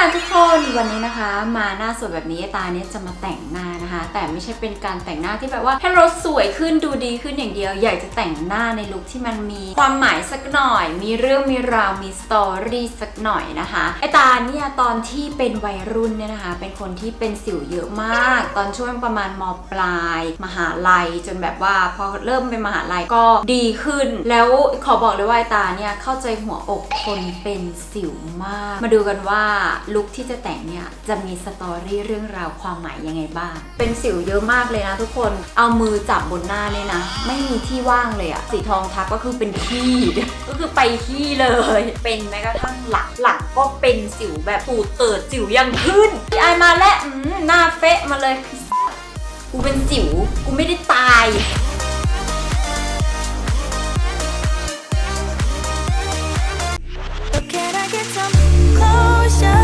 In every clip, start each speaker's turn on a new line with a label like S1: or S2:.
S1: ค่ะทุกคนวันนี้นะคะมาหน้าสวยแบบนี้ตาเนี้ยจะมาแต่งหน้านะคะ แต่ไม่ใช่เป็นการแต่งหน้าที่แบบว่าให้เราสวยขึ้นดูดีขึ้นอย่างเดียว อยากจะแต่งหน้าในลุคที่มันมีความหมายสักหน่อย มีเรื่องมีราวมีสตอรี่สักหน่อยนะคะไอตาเนี่ยตอนที่เป็นวัยรุ่นเนี่ยนะคะ เป็นคนที่เป็นสิวเยอะมาก ตอนช่วงประมาณมปลาย มหาลัย จนแบบว่าพอเริ่มเป็นมหาลัยก็ดีขึ้น แล้วขอบอกเลยว่าไอตาเนี่ยเข้าใจหัวอกคนเป็นสิวมาก มาดูกันว่าลุคที่จะแต่งเนี่ยจะมีสตอรี่เรื่องราวความหมายยังไงบ้าง เป็นสิวเยอะมากเลยนะทุกคน เอามือจับบนหน้าเลยนะ ไม่มีที่ว่างเลยอะสีทองทับก็คือเป็นขี้ ก็คือไปขี้เลย เป็นแม้กระทั่งหลังหลังก็เป็นสิวแบบปูดเติดสิวยังขึ้นพี่ไอายมาแล้วอืมหน้าเฟะมาเลย กูเป็นสิว กูไม่ได้ตาย
S2: But can I get some closure?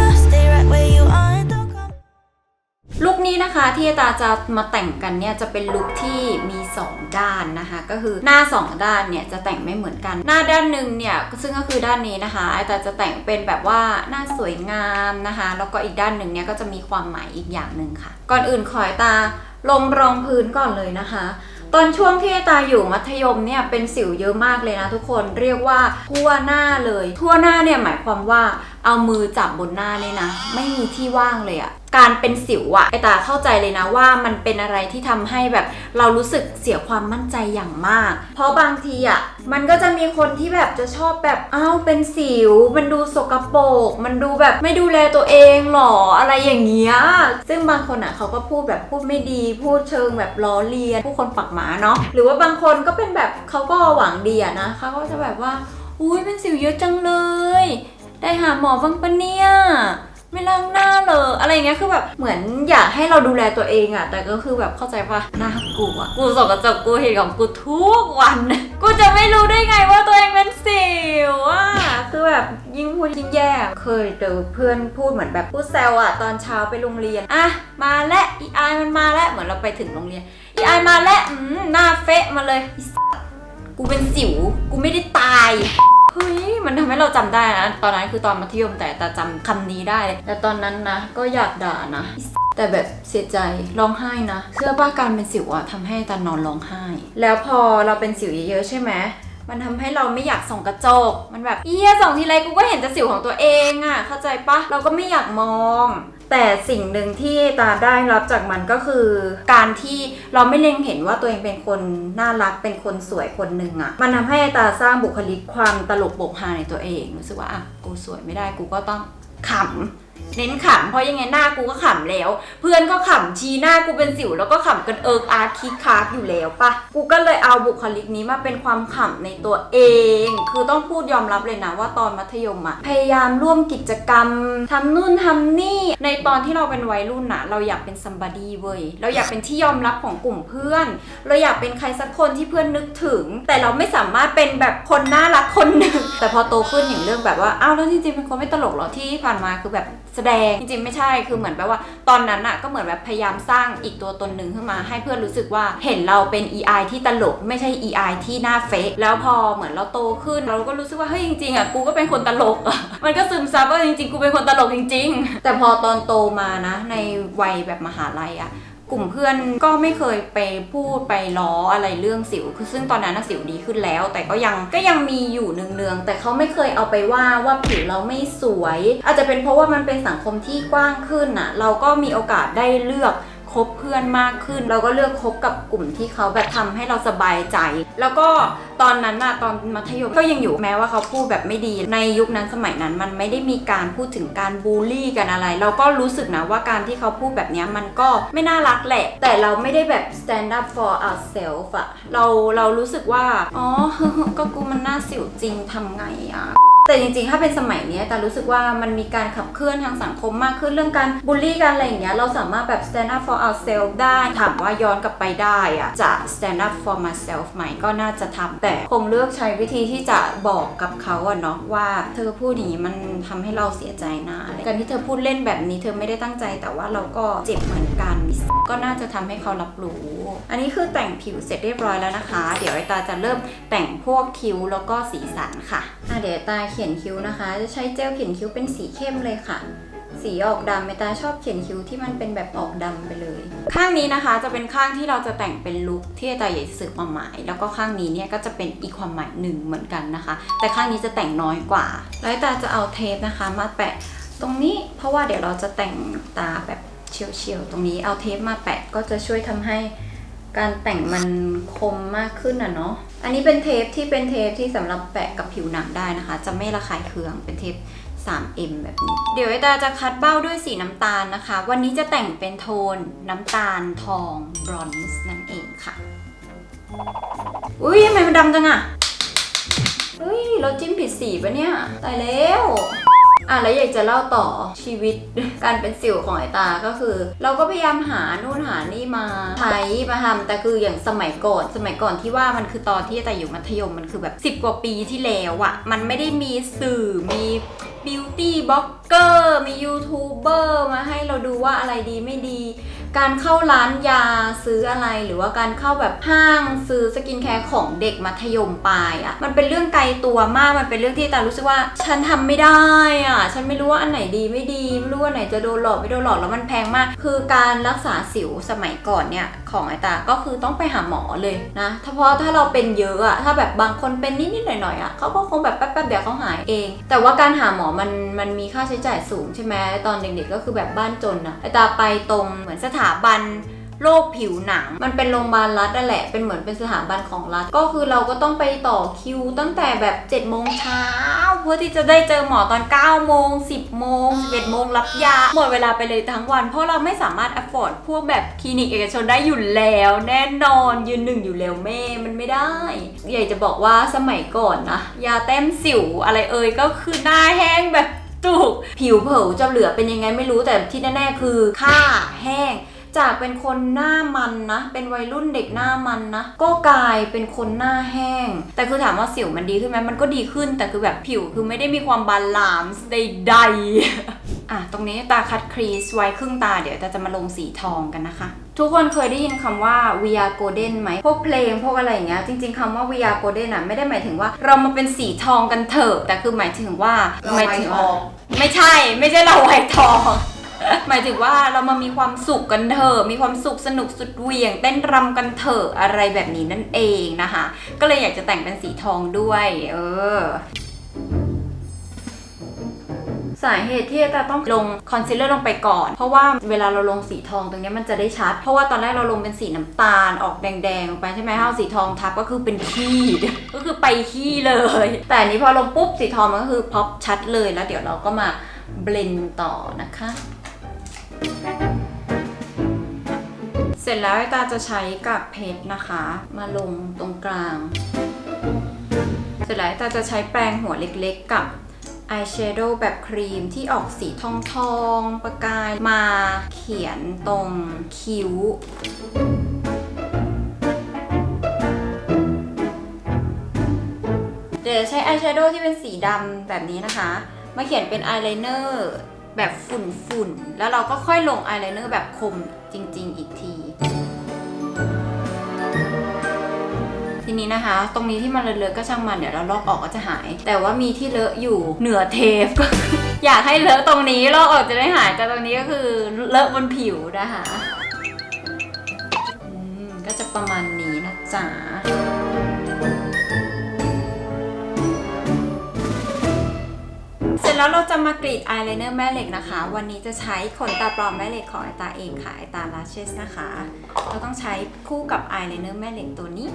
S1: ลุคนี้นะคะที่อาตาจะมาแต่งกันเนี่ยจะเป็นลุคที่มี 2 ด้านนะคะ ก็คือหน้า 2 ด้านเนี่ยจะแต่งไม่เหมือนกัน หน้าด้านหนึ่งเนี่ยซึ่งก็คือด้านนี้นะคะอาตาจะแต่งเป็นแบบว่าหน้าสวยงามนะคะ แล้วก็อีกด้านหนึ่งเนี่ยก็จะมีความหมายอีกอย่างหนึ่งค่ะ ก่อนอื่นขอตาลงรองพื้นก่อนเลยนะคะ ตอนช่วงที่ตาอยู่มัธยมเนี่ยเป็นสิวเยอะมากเลยนะทุกคนเรียกว่าทั่วหน้าเลย ทั่วหน้าเนี่ยหมายความว่า เอามือจับบนหน้าเลยนะ ไม่มีที่ว่างเลยอะการเป็นสิวอะไอตาเข้าใจเลยนะว่ามันเป็นอะไรที่ทำให้แบบเรารู้สึกเสียความมั่นใจอย่างมาก เพราะบางทีอะมันก็จะมีคนที่แบบจะชอบแบบอ้าวเป็นสิว มันดูสกปรกมันดูแบบไม่ดูแลตัวเองหรออะไรอย่างเงี้ยซึ่งบางคนอะเขาก็พูดแบบพูดไม่ดี พูดเชิงแบบล้อเลียนผู้คนปักหมาเนาะหรือว่าบางคนก็เป็นแบบเขาก็หวังดีอะนะเขาก็จะแบบว่าอุ้ยเป็นสิวเยอะจังเลย ได้หาหมอบ้างปะเนี่ย ไม่ล้างหน้าเลยอะไรอย่างเงี้ยคือแบบเหมือนอยากให้เราดูแลตัวเองอะแต่ก็คือแบบเข้าใจปะน่ากลัวกูส่องกระจกกูเห็นของกูทุกวัน กูจะไม่รู้ได้ไงว่าตัวเองเป็นสิวอะคือแบบยิ่งพูดยิ่งแย่ เคยเจอเพื่อนพูดเหมือนแบบพูดแซวอะตอนเช้าไปโรงเรียนอะมาแล้วอีไอมันมาแล้วเหมือนเราไปถึงโรงเรียนอีไอมาแล้วอืมหน้าเฟะมาเลยกูเป็นสิว กูไม่ได้ตาย เฮ้ยมันทำให้เราจำได้นะตอนนั้นคือตอนมัธยมแต่แต่จำคำนี้ได้เลยแต่ตอนนั้นนะ ก็อยากด่านะแต่แบบเสียใจร้องไห้นะเชื่อป้าการเป็นสิวอะทำให้ตานอนร้องไห้ แล้วพอเราเป็นสิวเยอะๆใช่ไหมมันทำให้เราไม่อยากส่องกระจก มันแบบเอียส่องทีไรกูก็เห็นแต่สิวของตัวเองอะเข้าใจปะเราก็ไม่อยากมอง แต่สิ่งหนึ่งที่ตาได้รับจากมันก็คือ การที่เราไม่เล็งเห็นว่าตัวเองเป็นคนน่ารักเป็นคนสวยคนหนึ่งอะมันทำให้ตาสร้างบุคลิกความตลกบกฮาในตัวเองรู้สึกว่าอะกูสวยไม่ได้กูก็ต้องขำ เน้นขำเพราะยังไงหน้ากูก็ขำแล้ว เพื่อนก็ขำชี้หน้ากูเป็นสิว แล้วก็ขำกันเอิกอาร์คิกคาร์กอยู่แล้วปะกูก็เลยเอาบุคลิกนี้มาเป็นความขำในตัวเอง คือต้องพูดยอมรับเลยนะว่าตอนมัธยมอะพยายามร่วมกิจกรรมทำนู่นทำนี่ ในตอนที่เราเป็นวัยรุ่นนะเราอยากเป็น somebody เว้ยเราอยากเป็นที่ยอมรับของกลุ่มเพื่อน เราอยากเป็นใครสักคนที่เพื่อนนึกถึง แต่เราไม่สามารถเป็นแบบคนน่ารักคนหนึ่งแต่พอโตขึ้นอย่างเรื่องแบบว่าอ้าวแล้วจริงๆเป็นคนไม่ตลกเหรอที่ผ่านมาคือแบบ แสดงจริงๆไม่ใช่คือเหมือนแบบว่า ตอนนั้นอะก็เหมือนแบบพยายามสร้างอีกตัวตนหนึ่งขึ้นมา ให้เพื่อนรู้สึกว่าเห็นเราเป็น EI ที่ตลกไม่ใช่ EI ที่หน้าเฟกแล้วพอเหมือนเราโตขึ้น เราก็รู้สึกว่าเฮ้ยจริงๆอะกูก็เป็นคนตลกอะมันก็ซึมซับว่าจริงๆกูเป็นคนตลกจริง ๆ แต่พอตอนโตมานะในวัยแบบมหาลัยอะ ลุ่มเพื่อนก็ไม่เคยไปพูดไปล้ออะไรเรื่องสิว คือซึ่งตอนนั้นสิวดีขึ้นแล้ว แต่ก็ยังก็ยังมีอยู่เนืองๆ แต่เขาไม่เคยเอาไปว่าว่าผิวเราไม่สวย อาจจะเป็นเพราะว่ามันเป็นสังคมที่กว้างขึ้นอะเราก็มีโอกาสได้เลือก คบเพื่อนมากขึ้น เราก็เลือกคบกับกลุ่มที่เขาแบบทำให้เราสบายใจ แล้วก็ตอนนั้นน่ะตอนมัธยมก็ยังอยู่แม้ว่าเขาพูดแบบไม่ดี ในยุคนั้นสมัยนั้นมันไม่ได้มีการพูดถึงการบูลลี่กันอะไร เราก็รู้สึกนะว่าการที่เขาพูดแบบนี้มันก็ไม่น่ารักแหละ แต่เราไม่ได้แบบ stand up for ourselves อะเราเรารู้สึกว่า อ๋อก็กูมันน่าสิวจริงทำไงอะ แต่จริงๆ ถ้าเป็นสมัยนี้แต่รู้สึกว่ามันมีการขับเคลื่อนทางสังคมมากขึ้นเรื่องการบูลลี่กันอะไรอย่างเงี้ยเราสามารถแบบ stand up for ourselves ได้ถามว่าย้อนกลับไปได้อะจะ stand up for myself ไหมก็น่าจะทำแต่คงเลือกใช้วิธีที่จะบอกกับเขาอะเนาะว่าเธอพูดอย่างนี้มันทำให้เราเสียใจนะอะไรการที่เธอพูดเล่นแบบนี้เธอไม่ได้ตั้งใจแต่ว่าเราก็เจ็บเหมือนกัน ก็น่าจะทำให้เขารับรู้ อันนี้คือแต่งผิวเสร็จเรียบร้อยแล้วนะคะ เดี๋ยวไอตาจะเริ่มแต่งพวกคิ้วแล้วก็สีสันค่ะอะเดี๋ยวตาเขียนคิ้วนะคะ จะใช้เจลเขียนคิ้วเป็นสีเข้มเลยค่ะ สีออกดำเมตาชอบเขียนคิ้วที่มันเป็นแบบออกดำไปเลย ข้างนี้นะคะจะเป็นข้างที่เราจะแต่งเป็นลุคที่อาตาอยากจะสื่อความหมาย แล้วก็ข้างนี้เนี่ยก็จะเป็นอีกความหมายหนึ่งเหมือนกันนะคะ แต่ข้างนี้จะแต่งน้อยกว่า แล้วอาตาจะเอาเทปนะคะ มาแปะตรงนี้เพราะว่าเดี๋ยวเราจะแต่งตาแบบเฉียวๆตรงนี้เอาเทปมาแปะก็จะช่วยทำให้ การแต่งมันคมมากขึ้นอะเนาะ อันนี้เป็นเทปที่เป็นเทปที่สำหรับแปะกับผิวหนังได้นะคะ จะไม่ระคายเคือง เป็นเทป 3M แบบนี้ เดี๋ยวไอตาจะคัดเบ้าด้วยสีน้ำตาลนะคะ วันนี้จะแต่งเป็นโทนน้ำตาลทองบรอนซ์นั่นเองค่ะ อุ้ยทำไมมันดำจังอะเฮ้ยเราจิ้มผิดสีปะเนี่ย ตายแล้ว อะแล้วอยากจะเล่าต่อชีวิตการเป็นสิวของไอตาก็คือ เราก็พยายามหานู่นหานี่มาใช้มาทำแต่คืออย่างสมัยก่อนสมัยก่อนที่ว่ามันคือตอนที่แต่อยู่มัธยมมันคือแบบ 10 กว่าปีที่แล้วอะมันไม่ได้มีสื่อมีบิวตี้บล็อกเกอร์มียูทูบเบอร์มาให้เราดูว่าอะไรดีไม่ดี การเข้าร้านยาซื้ออะไรหรือว่าการเข้าแบบห้างซื้อสกินแคร์ของเด็กมัธยมปลายอะ่ะมันเป็นเรื่องไกลตัวมากมันเป็นเรื่องที่ตารู้สึกว่า ฉันทำไม่ได้อะ่ะ ฉันไม่รู้ว่าอันไหนดีไม่ดีไม่รู้ว่าไหนจะโดนหลอกไม่โดนหลอกแล้วมันแพงมาก คือการรักษาสิวสมัยก่อนเนี่ย ของไอตา ก็คือต้องไปหาหมอเลยนะถ้าเพราะถ้าเราเป็นเยอะอะถ้าแบบบางคนเป็นนิดๆหน่อยๆอะเขาก็คงแบบแป๊บๆเดี๋ยวเขาหายเอง แต่ว่าการหาหมอมันมันมีค่าใช้จ่ายสูงใช่ไหมตอนเด็กๆก็คือแบบบ้านจนอะไอตาไปตรงเหมือนสถาบัน โรคผิวหนัง มันเป็นโรงพยาบาลรัฐนั่นแหละ เป็นเหมือนเป็นสถาบันของรัฐ ก็คือเราก็ต้องไปต่อคิว ตั้งแต่แบบ7จ็ดโมงเช้าเพื่อที่จะได้เจอหมอตอน9ก้าโมง10บโมง11โมงรับยา หมดเวลาไปเลยทั้งวัน เพราะเราไม่สามารถ afford พวกแบบคลินิกเอกชนได้อยู่แล้ว แน่นอนยืนหนึ่งอยู่แล้วแม่ มันไม่ได้อยากจะบอกว่าสมัยก่อนนะ ยาแต้มสิวอะไรเอ่ยก็คือหน้าแห้งแบบจุกผิวเผลจะเหลือเป็นยังไงไม่รู้แต่ที่แน่ๆคือค่าแห้ง จากเป็นคนหน้ามันนะ เป็นวัยรุ่นเด็กหน้ามันนะ ก็กลายเป็นคนหน้าแห้ง แต่คือถามว่าสิวมันดีขึ้นไหมมันก็ดีขึ้น แต่คือแบบผิวคือไม่ได้มีความบาลานซ์ใดๆ อะ ตรงนี้ตาคัดครีสไว้ครึ่งตาเดี๋ยวตาจะมาลงสีทองกันนะคะทุกคนเคยได้ยินคำว่า we are golden ไหม พวกเพลงพวกอะไรอย่างเงี้ย จริง ๆคำว่า we are golden อะไม่ได้หมายถึงว่าเรามาเป็นสีทองกันเถอะ แต่คือหมายถึงว่า
S3: เรา
S1: หมาย
S3: ไว
S1: ถึง
S3: ท
S1: ว่า
S3: อง
S1: ไม่ใช่ ไม่ใช่เราไวทอง หมายถึงว่าเรามามีความสุขกันเถอะมีความสุขสนุกสุดเหวี่ยง เต้นรำกันเถอะอะไรแบบนี้นั่นเองนะคะ ก็เลยอยากจะแต่งเป็นสีทองด้วย เออสาเหตุที่จะต้องลงคอนซีลเลอร์ลงไปก่อน เพราะว่าเวลาเราลงสีทองตรงนี้มันจะได้ชัด เพราะว่าตอนแรกเราลงเป็นสีน้ำตาลออกแดงๆไปใช่ไหมถ้าเอาสีทองทับก็คือเป็นขี้ก็คือไปขี้เลย แต่อันนี้พอลงปุ๊บสีทองมันก็คือพอปชัดเลยแล้วเดี๋ยวเราก็มาเบลนด์ต่อนะคะ เสร็จแล้วไอตาจะใช้กับเพชรนะคะ มาลงตรงกลาง เสร็จแล้วตาจะใช้แปรงหัวเล็กๆกับอายแชโดว์แบบครีมที่ออกสีทองทองๆประกายมาเขียนตรงคิ้ว เดี๋ยวใช้อายแชโดว์ที่เป็นสีดำแบบนี้นะคะ มาเขียนเป็นอายไลเนอร์ แบบฝุ่นๆแล้วเราก็ค่อยลงอายไลเนอร์แบบคมจริง ๆ อีกที ทีนี้นะคะ ตรงนี้ที่มันเลอะๆก็ช่างมันเดี๋ยวเราลอกออกก็จะหาย แต่ว่ามีที่เลอะอยู่เหนือเทปก็ อยากให้เลอะตรงนี้ลอกออกจะได้หายแต่ตรงนี้ก็คือเลอะบนผิวนะคะก็จะประมาณนี้นะจ๊ะ เสร็จแล้วเราจะมากรีดอายไลเนอร์แม่เหล็กนะคะ วันนี้จะใช้ขนตาปลอมแม่เหล็กของไอตาเองค่ะไอตาลาเชสนะคะ เราต้องใช้คู่กับอายไลเนอร์แม่เหล็กตัวนี้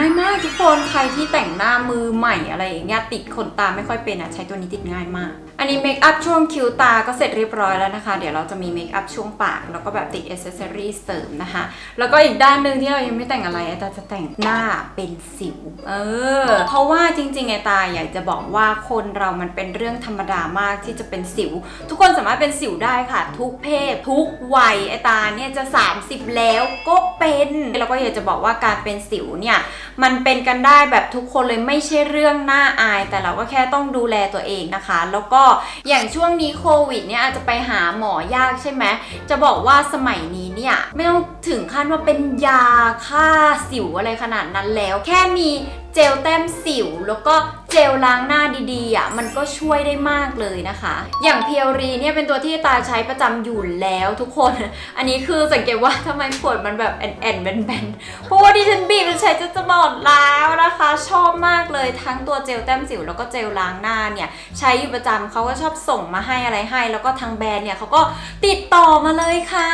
S1: ง่ายมากทุกคนใครที่แต่งหน้ามือใหม่อะไรอย่างเงี้ยติดขนตาไม่ค่อยเป็นอะใช้ตัวนี้ติดง่ายมาก อันนี้เมคอัพช่วงคิ้วตาก็เสร็จเรียบร้อยแล้วนะคะ เดี๋ยวเราจะมีเมคอัพช่วงปาก แล้วก็แบบติดอ c เซสซอรี่เสริมนะคะ แล้วก็อีกด้านหนึ่งที่เรายังไม่แต่งอะไรไอตาจะแต่งหน้าเป็นสิว เออ เพราะว่าจริงๆไอตาอยากจะบอกว่าคนเรามันเป็นเรื่องธรรมดามากที่จะเป็นสิว ทุกคนสามารถเป็นสิวได้ค่ะ ทุกเพศ ทุกวัยไอตาเนี่ยจะ 30 แล้วก็เป็น แล้วก็อยากจะบอกว่าการเป็นสิวเนี่ยมันเป็นกันได้แบบทุกคนเลยไม่ใช่เรื่องน่าอาย แต่เราก็แค่ต้องดูแลตัวเองนะคะ แล้วก็อย่างช่วงนี้โควิดเนี่ยอาจจะไปหาหมอยากใช่ไหมจะบอกว่าสมัยนี้เนี่ยไม่ต้องถึงขั้นว่าเป็นยาฆ่าสิวอะไรขนาดนั้นแล้ว แค่มี เจลแต้มสิว แล้วก็เจลล้างหน้าดีๆอะมันก็ช่วยได้มากเลยนะคะ อย่างเพียวรีเนี่ยเป็นตัวที่ตาใช้ประจำอยู่แล้วทุกคน อันนี้คือสังเกตว่าทำไมขวดมันแบบแอนแอนๆแบนๆเพราะว่าดิฉันบีบมันใช้จะจะหมดแล้วนะคะ ชอบมากเลยทั้งตัวเจลแต้มสิว แล้วก็เจลล้างหน้าเนี่ยใช้อยู่ประจำเขาก็ชอบส่งมาให้อะไรให้ แล้วก็ทางแบรนด์เนี่ยเขาก็ติดต่อมาเลยค่ะ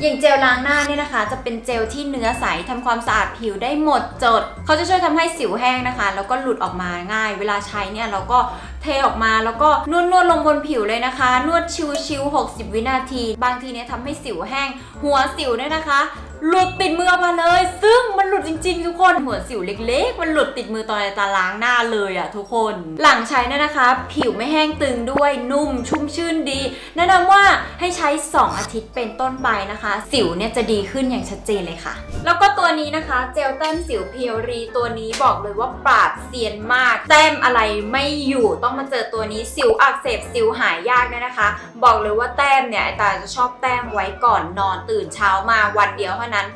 S1: อย่างเจลล้างหน้าเนี่ยนะคะ จะเป็นเจลที่เนื้อใสทำความสะอาดผิวได้หมดจดเขาจะช่วยทำให้สิวแห้งนะคะ แล้วก็หลุดออกมาง่าย เวลาใช้เนี่ยเราก็เทออกมาแล้วก็นวดนวดลงบนผิวเลยนะคะ นวดชิวๆ60 วินาที บางทีเนี่ยทำให้สิวแห้ง หัวสิวเนี่ยนะคะ หลุดติดมือออกมาเลย ซึ่งมันหลุดจริง ๆ ทุกคนเหัวสิวเล็ก ๆ มันหลุดติดมือตอนในตาล้างหน้าเลยอะทุกคน หลังใช้เนี่ยนะคะ ผิวไม่แห้งตึงด้วยนุ่มชุ่มชื่นดี แนะนำว่าให้ใช้ 2 อาทิตย์เป็นต้นไปนะคะ สิวเนี่ยจะดีขึ้นอย่างชัดเจนเลยค่ะ แล้วก็ตัวนี้นะคะเจลแต้มสิวเพียวรีตัวนี้บอกเลยว่าปราบเซียนมาก แต้มอะไรไม่อยู่ต้องมาเจอตัวนี้สิวอักเสบสิวหายยากเนี่ยนะคะ บอกเลยว่าแต้มเนี่ยไอตาจะชอบแต้มไว้ก่อนนอนตื่นเช้ามาวันเดียวเท่านั้น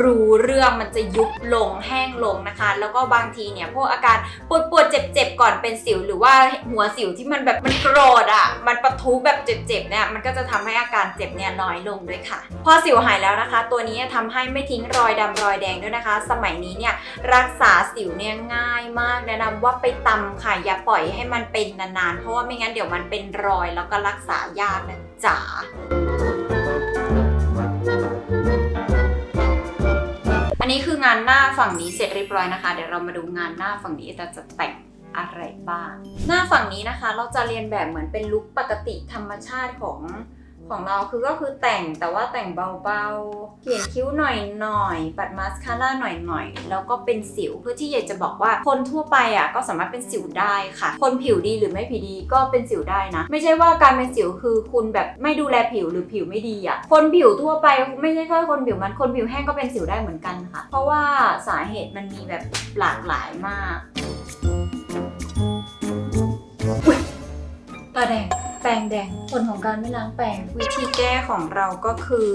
S1: รู้เรื่องมันจะยุบลงแห้งลงนะคะ แล้วก็บางทีเนี่ยพวกอาการปวดปวดๆเจ็บก่อนเป็นสิว หรือว่าหัวสิวที่มันแบบมันโกรธอะมันปะทุแบบเจ็บๆเนี่ยมันก็จะทำให้อาการเจ็บเนี่ยน้อยลงด้วยค่ะ พอสิวหายแล้วนะคะ ตัวนี้ทำให้ไม่ทิ้งรอยดำรอยแดงด้วยนะคะ สมัยนี้เนี่ยรักษาสิวเนี่ยง่ายมากแนะนำว่าไปตำค่ะอย่าปล่อยให้มันเป็นนานๆเพราะว่าไม่งั้นเดี๋ยวมันเป็นรอยแล้วก็รักษายากนะจ๊ะ นี้คืองานหน้าฝั่งนี้เสร็จเรียบร้อยนะคะ เดี๋ยวเรามาดูงานหน้าฝั่งนี้แต่จะแต่งอะไรบ้าง หน้าฝั่งนี้นะคะ เราจะเรียนแบบเหมือนเป็นลุคปกติธรรมชาติของ ของเราคือก็คือแต่งแต่ว่าแต่งเบาๆ เขียนคิ้วหน่อยๆ ปัดมาสคาร่าหน่อยๆ แล้วก็เป็นสิวเพื่อที่อยากจะบอกว่าคนทั่วไปอะก็สามารถเป็นสิวได้ค่ะ คนผิวดีหรือไม่ผิวดีก็เป็นสิวได้นะ ไม่ใช่ว่าการเป็นสิวคือคุณแบบไม่ดูแลผิวหรือผิวไม่ดีอะคนผิวทั่วไปไม่ใช่แค่คนผิวมันคนผิวแห้งก็เป็นสิวได้เหมือนกันค่ะ เพราะว่าสาเหตุมันมีแบบหลากหลายมากตาแดง แปรงแดง ผลของการไม่ล้างแปรงวิธีแก้ของเราก็คือ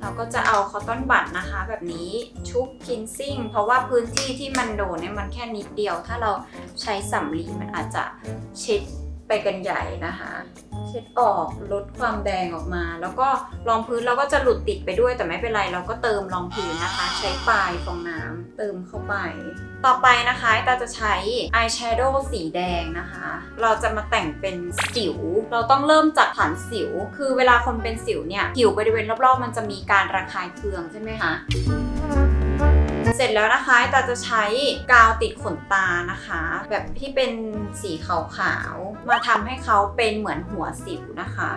S1: เราก็จะเอาคอตตอนบัดนะคะ แบบนี้ชุบคินซิ่ง เพราะว่าพื้นที่ที่มันโดนเนี่ยมันแค่นิดเดียว ถ้าเราใช้สำลีมันอาจจะเช็ด ไปกันใหญ่นะคะ เช็ดออกลดความแดงออกมา แล้วก็รองพื้นเราก็จะหลุดติดไปด้วยแต่ไม่เป็นไรเราก็เติมรองพื้นนะคะ ใช้ปลายฟองน้ำเติมเข้าไป ต่อไปนะคะตาจะใช้อายแชโดว์สีแดงนะคะ เราจะมาแต่งเป็นสิว เราต้องเริ่มจากฐานสิว คือเวลาคนเป็นสิวเนี่ยผิวบริเวณรอบๆ มันจะมีการระคายเคืองใช่ไหมคะ เสร็จแล้วนะคะตาจะใช้กาวติดขนตานะคะ แบบที่เป็นสีขาวๆมาทำให้เขาเป็นเหมือนหัวสิวนะคะ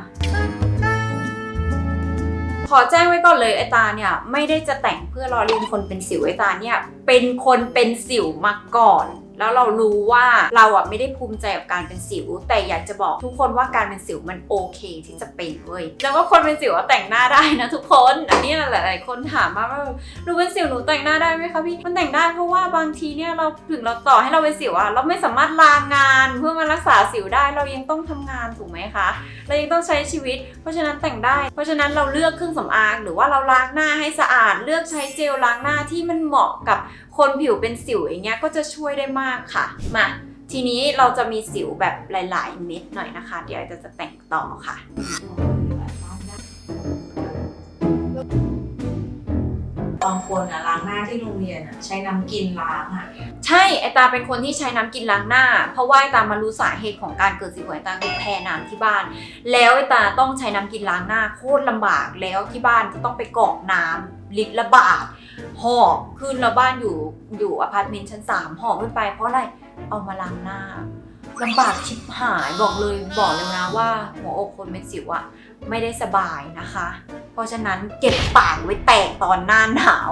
S1: ขอแจ้งไว้ก่อนเลยไอตาเนี่ยไม่ได้จะแต่งเพื่อรอเลียนคนเป็นสิวไอตาเนี่ยเป็นคนเป็นสิวมาก่อน แล้วเรารู้ว่าเราอะไม่ได้ภูมิใจกับการเป็นสิว แต่อยากจะบอกทุกคนว่าการเป็นสิวมันโอเคที่จะเป็นเว้ยแล้วก็คนเป็นสิวอะแต่งหน้าได้นะทุกคน อันนี้หลาย ๆ คนถามมาว่าหนูเป็นสิวหนูแต่งหน้าได้ไหมคะพี่มันแต่งได้เพราะว่าบางทีเนี่ยเราถึงเราต่อให้เราเป็นสิวอะเราไม่สามารถลางาน เพื่อมารักษาสิวได้เรายังต้องทำงานถูกไหมคะเรายังต้องใช้ชีวิต เพราะฉะนั้นแต่งได้ เพราะฉะนั้นเราเลือกเครื่องสำอาง หรือว่าเราล้างหน้าให้สะอาด เลือกใช้เจลล้างหน้าที่มันเหมาะกับ คนผิวเป็นสิวอย่างเงี้ยก็จะช่วยได้มากค่ะ มาทีนี้เราจะมีสิวแบบหลาย ๆ เม็ดหน่อยนะคะ เดี๋ยวจะจะแต่งต่อค่ะ
S3: บางคนอะล้างหน้าที่โรงเรียนอะใช้น้ำกินล้างอะ
S1: ใช่ไอตาเป็นคนที่ใช้น้ำกินล้างหน้า เพราะว่าไอตามารู้สาเหตุของการเกิดสิวของไอตาคือแพ้น้ำที่บ้าน แล้วไอตาต้องใช้น้ำกินล้างหน้าโคตรลำบากแล้วที่บ้านจะต้องไปกรอกน้ำลิตรละบาท หอบขึ้นแล้วบ้านอยู่อยู่อพาร์ตเมนต์ชั้นสามหอบขึ้นไปเพราะอะไรเอามาล้างหน้าลำบากชิบหายบอกเลยบอกเลยนะว่าหัวอกคนเป็นสิวอะไม่ได้สบายนะคะ เพราะฉะนั้นเก็บปากไว้แตกตอนหน้าหนาว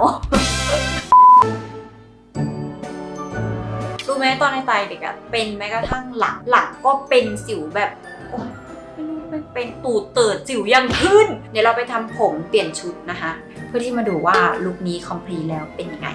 S1: รู้ไหมตอนในไตเด็กอะเป็นแม้กระทั่งหลังหลังก็เป็นสิวแบบโอ๊ยไม่รู้เป็นเป็นตูดเติดสิวยังขึ้น เดี๋ยวเราไปทำผมเปลี่ยนชุดนะคะ เพื่อที่มาดูว่าลุคนี้คอมพลีแล้วเป็นยังไง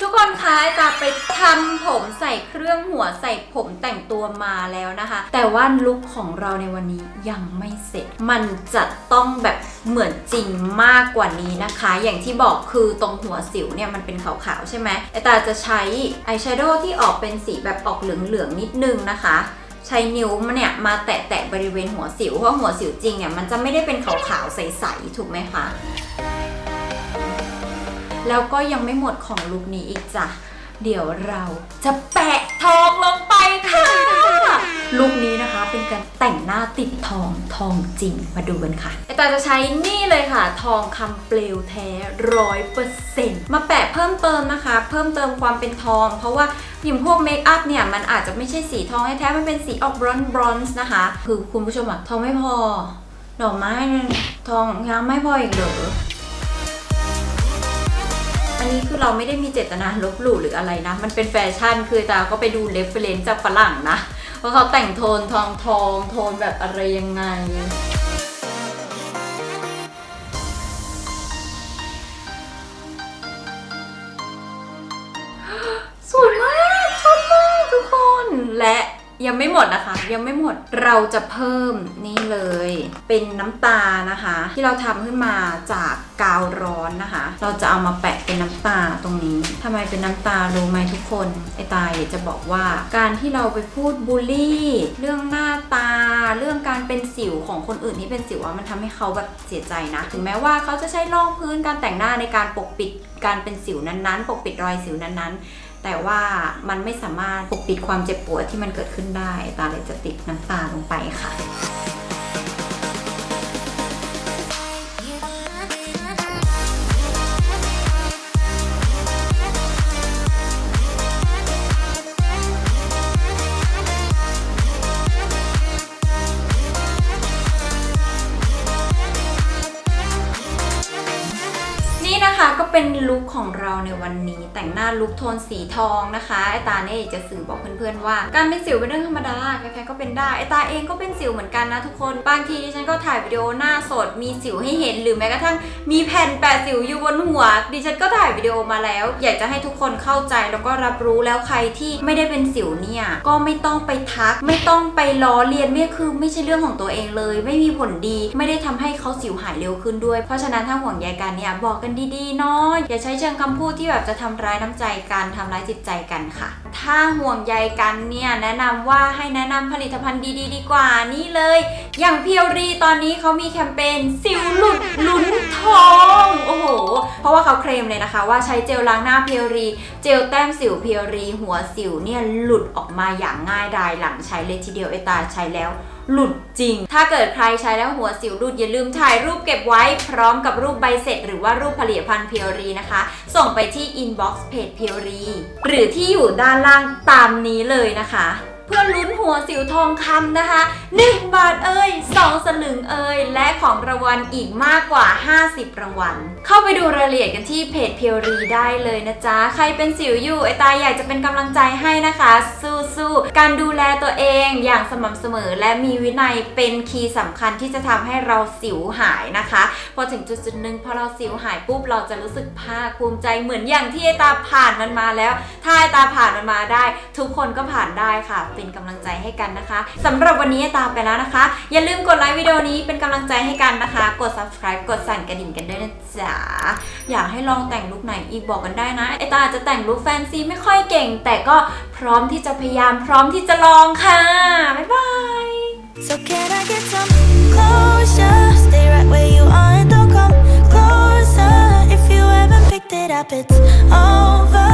S1: ทุกคนะคะไอตาไปทำผมใส่เครื่องหัวใส่ผมแต่งตัวมาแล้วนะคะ แต่ว่าลุคของเราในวันนี้ยังไม่เสร็จ มันจะต้องแบบเหมือนจริงมากกว่านี้นะคะ อย่างที่บอกคือตรงหัวสิวเนี่ยมันเป็นขาวๆใช่ไหมไอตาจะใช้อายแชโดว์ที่ออกเป็นสีแบบออกเหลืองๆนิดนึงนะคะ ใช้นิ้วมันเนี่ยมาแตะๆบริเวณหัวสิว เพราะหัวสิวจริงเนี่ยมันจะไม่ได้เป็นขาวๆใสๆถูกไหมคะ แล้วก็ยังไม่หมดของลุคนี้อีกจ้ะ เดี๋ยวเราจะแปะทองลงไปค่ะ ลุคนี้นะคะเป็นการแต่งหน้าติดทองทองจริงมาดูกันค่ะไอตาจะใช้นี่เลยค่ะ ทองคำเปลวแท้ร้อยเปอร์เซ็นต์มาแปะเพิ่มเติมนะคะ เพิ่มเติมความเป็นทอง เพราะว่าอย่างพวกเมคอัพเนี่ย มันอาจจะไม่ใช่สีทองแท้ๆมันเป็นสีออกบรอนซ์บรอนซ์นะคะ คือคุณผู้ชมอะทองไม่พอ ดอกไม้ทองยังไม่พออีกเหรออันนี้คือเราไม่ได้มีเจตนาลบหลู่หรืออะไรนะ มันเป็นแฟชั่นคือตาก็ไปดูเรฟเฟรนซ์จากฝรั่งนะ ว่าเขาแต่งโทนทองทองโทนแบบอะไรยังไง ยังไม่หมดนะคะ ยังไม่หมดเราจะเพิ่มนี่เลย เป็นน้ำตานะคะ ที่เราทำขึ้นมาจากกาวร้อนนะคะ เราจะเอามาแปะเป็นน้ำตาตรงนี้ทำไมเป็นน้ำตารู้ไหมทุกคนไอตายจะบอกว่าการที่เราไปพูดบูลลี่ เรื่องหน้าตา เรื่องการเป็นสิวของคนอื่นที่เป็นสิวอะมันทำให้เขาแบบเสียใจนะ ถึงแม้ว่าเขาจะใช้รองพื้นการแต่งหน้าในการปกปิดการเป็นสิวนั้นๆ ปกปิดรอยสิวนั้นๆ แต่ว่ามันไม่สามารถปกปิดความเจ็บปวดที่มันเกิดขึ้นได้ ตาเลยจะติดน้ำตาลงไปค่ะ ของเราในวันนี้ แต่งหน้าลุคโทนสีทองนะคะไอตาเนี่ยจะสื่อบอกเพื่อนๆว่า การเป็นสิวเป็นเรื่องธรรมดาใครๆก็เป็นได้ไอตาเองก็เป็นสิวเหมือนกันนะทุกคนบางทีดิฉันก็ถ่ายวิดีโอหน้าสดมีสิวให้เห็นหรือแม้กระทั่งมีแผ่นแปะสิวอยู่บนหัวดิฉันก็ถ่ายวิดีโอมาแล้ว อยากจะให้ทุกคนเข้าใจแล้วก็รับรู้แล้วใครที่ไม่ได้เป็นสิวเนี่ยก็ไม่ต้องไปทัก ไม่ต้องไปล้อเลียนไม่คือไม่ใช่เรื่องของตัวเองเลย ไม่มีผลดี ไม่ได้ทำให้เขาสิวหายเร็วขึ้นด้วย เพราะฉะนั้นถ้าห่วงใยกันเนี่ยบอกกันดีๆเนาะอย่าใช้เชิงคำพูดที่แบบจะทำร้ายน้ำใจกันทำร้ายจิตใจกันค่ะ ถ้าห่วงใยกันเนี่ยแนะนำว่าให้แนะนำผลิตภัณฑ์ดีๆ ดีกว่านี่เลย อย่างเพียวรีตอนนี้เขามีแคมเปญสิวหลุดลุ้นทองโอ้โห เพราะว่าเขาเคลมเลยนะคะ ว่าใช้เจลล้างหน้าเพียวรี เจลแต้มสิวเพียวรี หัวสิวเนี่ยหลุดออกมาอย่างง่ายดายหลังใช้เลยทีเดียวไอตาใช้แล้ว หลุดจริง ถ้าเกิดใครใช้แล้วหัวสิวหลุดอย่าลืมถ่ายรูปเก็บไว้พร้อมกับรูปใบเสร็จ หรือว่ารูปผลิตภัณฑ์เพียวรีนะคะ ส่งไปที่ inbox เพจเพียวรีหรือที่อยู่ด้านล่างตามนี้เลยนะคะ พื่อลุ้นหัวสิวทองคำนะคะ 1 บาทเอ้ย2สลึงเอ้ยและของรางวัลอีกมากกว่า 50 รางวัล เข้าไปดูรายละเอียดกันที่เพจเพียวรีได้เลยนะจ๊ะ ใครเป็นสิวอยู่ไอตาอยากจะเป็นกำลังใจให้นะคะ สู้ๆ การดูแลตัวเองอย่างสม่ำเสมอ และมีวินัยเป็นคีย์สำคัญที่จะทำให้เราสิวหายนะคะ พอถึงจุดจุดๆหนึ่งพอเราสิวหายปุ๊บเราจะรู้สึกภาคภูมิใจเหมือนอย่างที่ไอตาผ่านมันมาแล้ว ถ้าไอตาผ่านมันมาได้ ทุกคนก็ผ่านได้ค่ะเป็นกำลังใจให้กันนะคะสำหรับวันนี้ตาไปแล้วนะคะ อย่าลืมกดไลค์วิดีโอนี้เป็นกำลังใจให้กันนะคะ กด subscribe กดสั่นกระดิ่งกันด้วยนะจ๊ะอยากให้ลองแต่งลุคไหนอีกบอกกันได้นะไอตาจะแต่งลุคแฟนซีไม่ค่อยเก่ง แต่ก็พร้อมที่จะพยายามพร้อมที่จะลองค่ะบ๊ายบาย
S2: So can I get some closure? Stay right where you are and don't come closer. If you haven't picked it up, it's over.